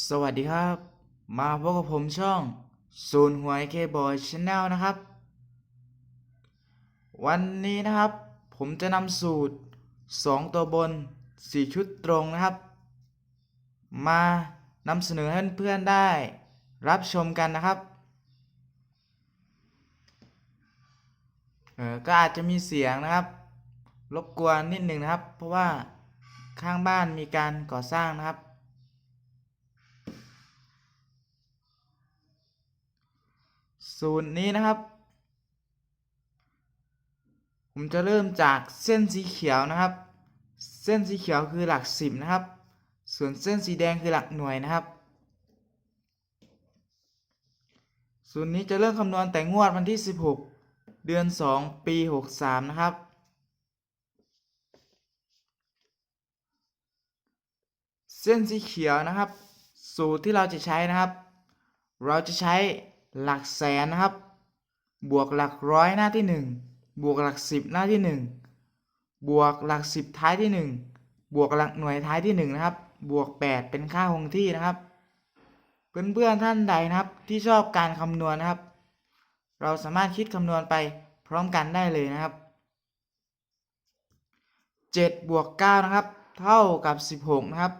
สวัสดีครับ มาพบกับผมช่องศูนย์หวยเคบอยชาแนลนะครับ วันนี้นะครับ ผมจะนำสูตร 2 ตัวบน 4 ชุดตรงนะครับ มานำเสนอให้เพื่อนๆได้ รับชมกันนะครับเออก็อาจจะมีเสียงนะครับ รบกวนนิดหนึ่งนะครับ เพราะว่าข้างบ้านมีการก่อสร้างนะครับ สูตรนี้นะครับ ผมจะเริ่มจากเส้นสีเขียวนะครับ เส้นสีเขียวคือหลักสิบนะครับ ส่วนเส้นสีแดงคือหลักหน่วยนะครับ สูตรนี้จะเริ่มคำนวณแต่งวดวันที่ 16 เดือน 2 ปี 63 นะครับเส้นสีเขียวนะครับ สูตรที่เราจะใช้นะครับ เราจะใช้ หลักแสนนะครับ บวกหลักร้อยหน้าที่ 1 บวกหลักสิบหน้าที่ 1 บวกหลักสิบท้ายที่ 1 บวกหลักหน่วยท้ายที่ 1 นะครับ บวก 8 เป็นค่าคงที่นะครับ เพื่อนๆท่านใดนะครับที่ชอบการคำนวณนะครับ เราสามารถคิดคำนวณไปพร้อมกันได้เลยนะครับ7บวก9นะครับ เท่ากับ 16 นะครับ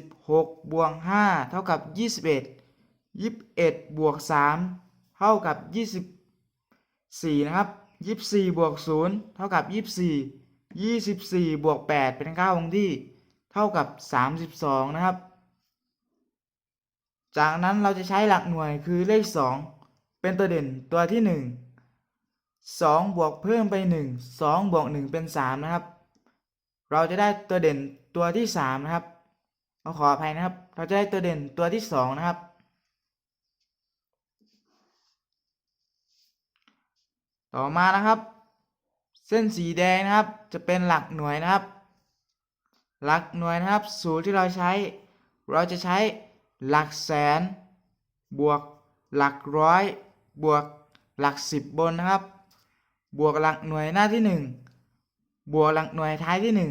16บวก5เท่ากับ 21 21บวก3เท่ากับ24นะครับ24บวก0เท่ากับ24 24บวก8เป็นค่าคงที่เท่ากับ32นะครับ จากนั้นเราจะใช้หลักหน่วยคือเลข2เป็นตัวเด่นตัวที่1 2บวกเพิ่มไป1 2บวก1เป็น3นะครับ เราจะได้ตัวเด่นตัวที่3นะครับเราขออภัยนะครับ เราจะได้ตัวเด่นตัวที่2นะครับ ต่อมานะครับ เส้นสีแดงนะครับ จะเป็นหลักหน่วยนะครับ หลักหน่วยนะครับ สูตรที่เราใช้ เราจะใช้หลักแสน บวกหลักร้อย บวกหลักสิบบนนะครับ บวกหลักหน่วยหน้าที่หนึ่งบวกหลักหน่วยท้ายที่หนึ่ง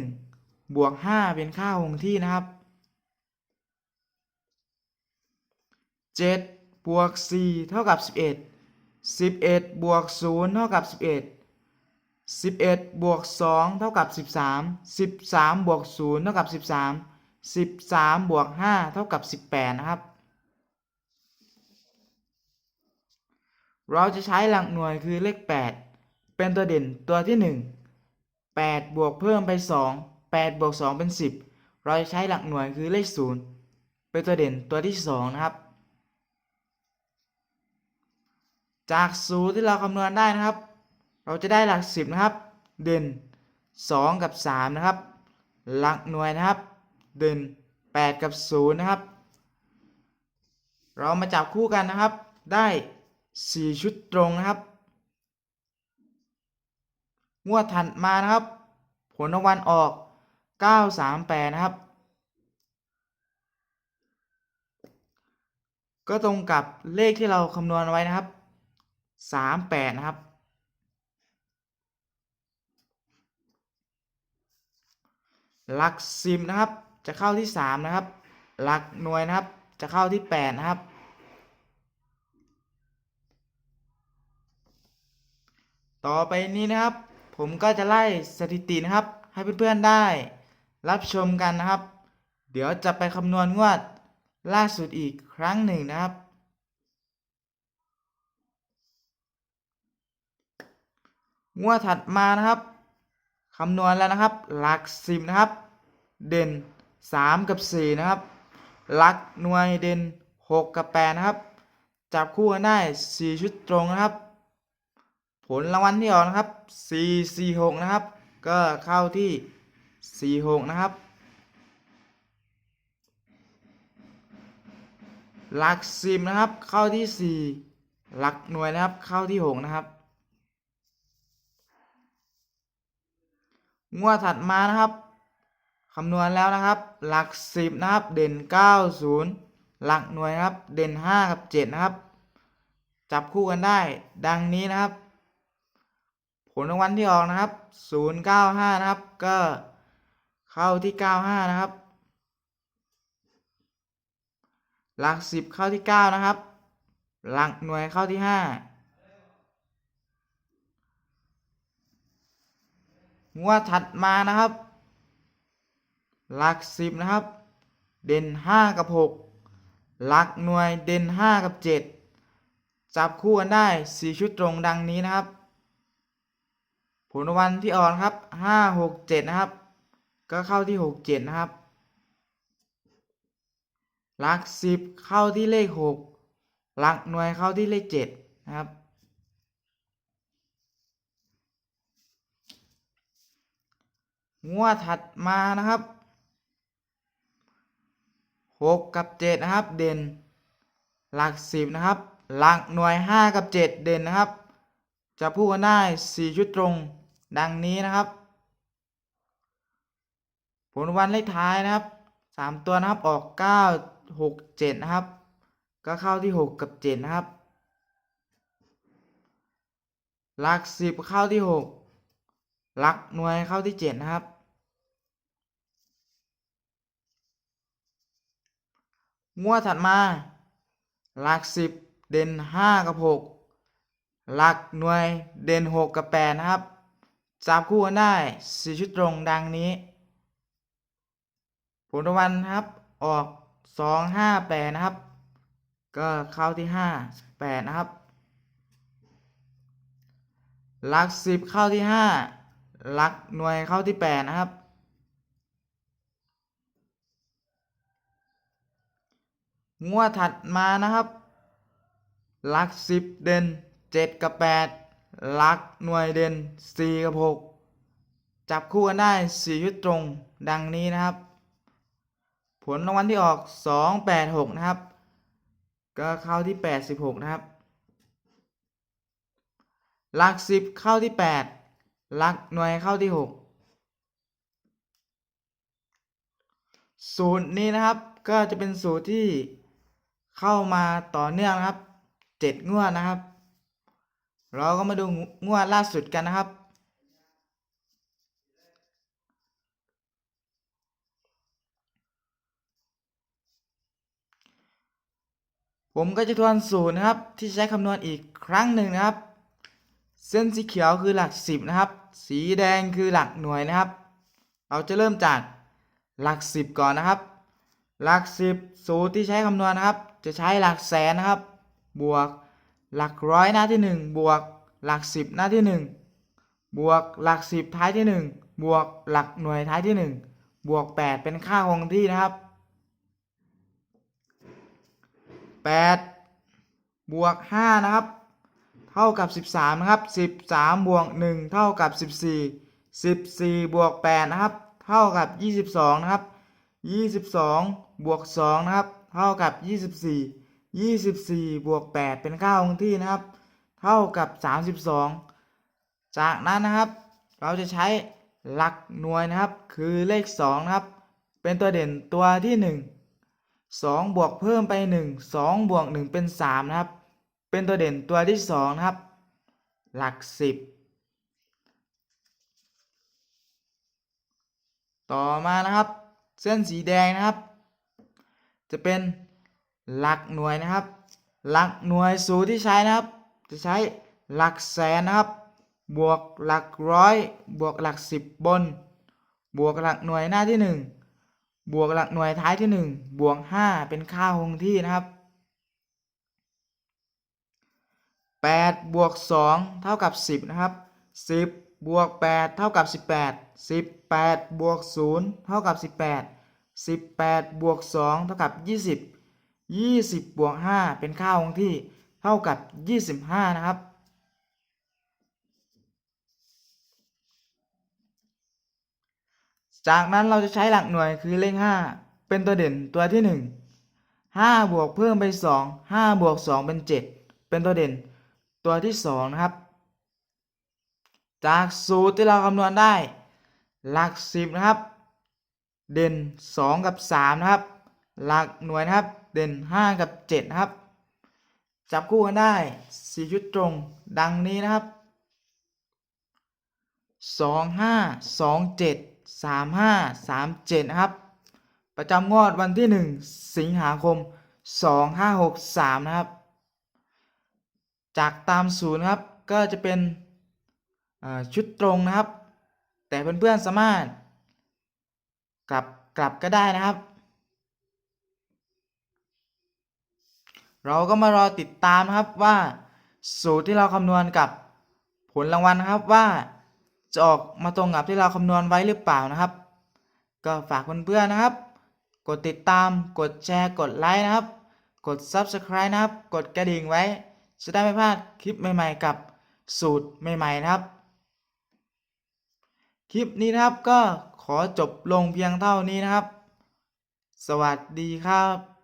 บวกห้าเป็นค่าคงที่นะครับเจ็ดบวกสี่เท่ากับสิ บเอ็ดสิบเอ็ดบวกศูนย์เท่ากับสิบเอ็ดสิบเอ็ดบวกสองเท่ากับสิบสามสิบสามบวกศูนย์เท่ากับสิบสามสิบสามบวกห้าเท่ากับสิบแปดนะครับ เราจะใช้หลักหน่วยคือเลขแปดเป็นตัวเด่นตัวที่หนึ่งแปดบวกเพิ่มไปสองแปดบวกสองเป็นสิบเราจะใช้หลักหน่วยคือเลขศูนย์เป็นตัวเด่นตัวที่สองนะครับ จากสูตรที่เราคำนวณได้นะครับ เราจะได้หลักสิบนะครับ เด่น 2 กับ 3 นะครับ หลักหน่วยนะครับ เด่น 8 กับ 0 นะครับ เรามาจับคู่กันนะครับ ได้ 4 ชุดตรงนะครับ งวดถัดมานะครับ ผลรางวัลออก 938 นะครับ ก็ตรงกับเลขที่เราคำนวณไว้นะครับ สามแปดนะครับหลักสิบนะครับ จะเข้าที่สามนะครับ หลักหน่วยนะครับ จะเข้าที่แปดนะครับ ต่อไปนี้นะครับ ผมก็จะไล่สถิตินะครับ ให้เพื่อนๆได้ รับชมกันนะครับ เดี๋ยวจะไปคำนวณงวดล่าสุดอีกครั้งหนึ่งนะครับ งวดถัดมานะครับคำนวณแล้วนะครับ หลักสิบนะครับ เด่น 3 กับ 4 นะครับ หลักหน่วยเด่น 6 กับ 8 นะครับ จับคู่กันได้ 4 ชุดตรงนะครับ ผลรางวัลที่ออกนะครับ 4 4 6 นะครับ ก็เข้าที่ 4 6 นะครับ หลักสิบนะครับ เข้าที่ 4 หลักหน่วยนะครับ เข้าที่ 6 นะครับ งวดถัดมานะครับคำนวณแล้วนะครับ หลักสิบนะครับ เด่น90หลักหน่วยนะครับ เด่น5กับ7นะครับ จับคู่กันได้ ดังนี้นะครับ ผลรางวัลที่ออกนะครับ095นะครับ ก็เข้าที่95นะครับ หลักสิบเข้าที่เก้านะครับ หลักหน่วยเข้าที่ห้า งวดถัดมานะครับ หลักสิบนะครับ เด่นห้ากับหกหลักหน่วยเด่นห้ากับเจ็ดจับคู่กันได้สี่ชุดตรงดังนี้นะครับ ผลวันที่ออกนครับห้าหกเจ็ดนะครับ ก็เข้าที่หกเจ็ดนะครับ หลักสิบเข้าที่เลขหกหลักหน่วยเข้าที่เลขเจ็ดนะครับ งวดถัดมานะครับหกกับเจ็ดนะครับ เด่น หลักสิบนะครับ หลักหน่วยห้ากับเจ็ดเด่นนะครับ จะพูดกันได้สี่ชุดตรงดังนี้นะครับ ผลวันเลขท้ายนะครับสามตัวนะครับออกเก้าหกเจ็ดนะครับ ก็เข้าที่หกกับเจ็ดนะครับ หลักสิบเข้าที่หกหลักหน่วยเข้าที่เจ็ดนะครับ งวดถัดมา หลักสิบเด่นห้ากับหกหลักหน่วยเด่นหกกับแปดนะครับ จับคู่กันได้สี่ชุดตรงดังนี้ ผลรางวัลนครับออกสองห้าแปดนะครับ ก็เข้าที่ห้าแปดนะครับหลักสิบเข้าที่ห้าหลักหน่วยเข้าที่แปดนะครับ งวดถัดมานะครับ หลักสิบเด่นเจ็ดกับแปดหลักหน่วยเด่นสี่กับหกจับคู่กันได้สี่ชุดตรงดังนี้นะครับ ผลรางวัลที่ออกสองแปดหกนะครับ ก็เข้าที่แปดสิบหกนะครับ หลักสิบเข้าที่แปดหลักหน่วยเข้าที่หกสูตรนี้นะครับก็จะเป็นสูตรที่ เข้ามาต่อเนื่องนะครับเจ็ดงวดนะครับ เราก็มาดูงวดล่าสุดกันนะครับ ผมก็จะทวนสูตรนะครับ ที่ใช้คำนวณอีกครั้งหนึ่งนะครับ เส้นสีเขียวคือหลักสิบนะครับ สีแดงคือหลักหน่วยนะครับ เราจะเริ่มจากหลักสิบก่อนนะครับ หลักสิบสูตรที่ใช้คำนวณนะครับ จะใช้หลักแสนนะครับ บวกหลักร้อยหน้าที่หนึ่งบวกหลักสิบหน้าที่หนึ่งบวกหลักสิบท้ายที่หนึ่งบวกหลักหน่วยท้ายที่หนึ่งบวกแปดเป็นค่าคงที่นะครับแปดบวกห้านะครับ เท่ากับ 13 นะครับ 13 บวก 1 เท่ากับ 14 14 บวก 8 นะครับ เท่ากับ 22 นะครับ 22 บวก 2 นะครับ เท่ากับ 24 24 บวก 8 เป็นค่าคงที่นะครับ เท่ากับ 32 จากนั้นนะครับ เราจะใช้หลักหน่วยนะครับ คือเลข 2 นะครับ เป็นตัวเด่นตัวที่ 1 2 บวกเพิ่มไป 1 2 บวก 1 เป็น 3 นะครับ เป็นตัวเด่นตัวที่สองนะครับ หลักสิบต่อมานะครับ เส้นสีแดงนะครับ จะเป็นหลักหน่วยนะครับ หลักหน่วยสูตรที่ใช้นะครับ จะใช้หลักแสนนะครับ บวกหลักร้อย บวกหลักสิบบน บวกหลักหน่วยหน้าที่หนึ่งบวกหลักหน่วยท้ายที่หนึ่งบวกห้าเป็นค่าคงที่นะครับ8บวก2เท่ากับ10นะครับ10บวก8เท่ากับ18 18บวก0เท่ากับ18 18 บวก 2 เท่ากับ 20 20 บวก 5 เป็นค่าคงที่เท่ากับ 25 นะครับ จากนั้นเราจะใช้หลักหน่วยคือเลข 5 เป็นตัวเด่นตัวที่ 1 5 บวกเพิ่มไป 2 5 บวก 2 เป็น 7 เป็นตัวเด่นตัวที่สองนะครับ จากสูตรที่เราคำนวณได้ หลักสิบนะครับ เด่นสองกับสามนะครับ หลักหน่วยนะครับ เด่นห้ากับเจ็ดนะครับ จับคู่กันได้สี่ชุดตรงดังนี้นะครับสองห้าสองเจ็ดสามห้าสามเจ็ดนะครับ ประจำงวดวันที่หนึ่งสิงหาคมสองห้าหกสามนะครับ จากตามศูนย์ครับก็จะเป็นชุดตรงนะครับ แต่เพื่อนๆสามารถ กลับกลับก็ได้นะครับ เราก็มารอติดตามครับว่า สูตรที่เราคำนวณกับผลรางวัลนะครับว่าจะออกมาตรงกับที่เราคำนวณไว้หรือเปล่านะครับ ก็ฝากเพื่อนๆนะครับ กดติดตาม กดแชร์ กดไลค์นะครับ กด Subscribe นะครับ กดกระดิ่งไว้ จะได้ไม่พลาดคลิปใหม่ๆกับสูตรใหม่ๆนะครับ คลิปนี้นะครับก็ขอจบลงเพียงเท่านี้นะครับ สวัสดีครับ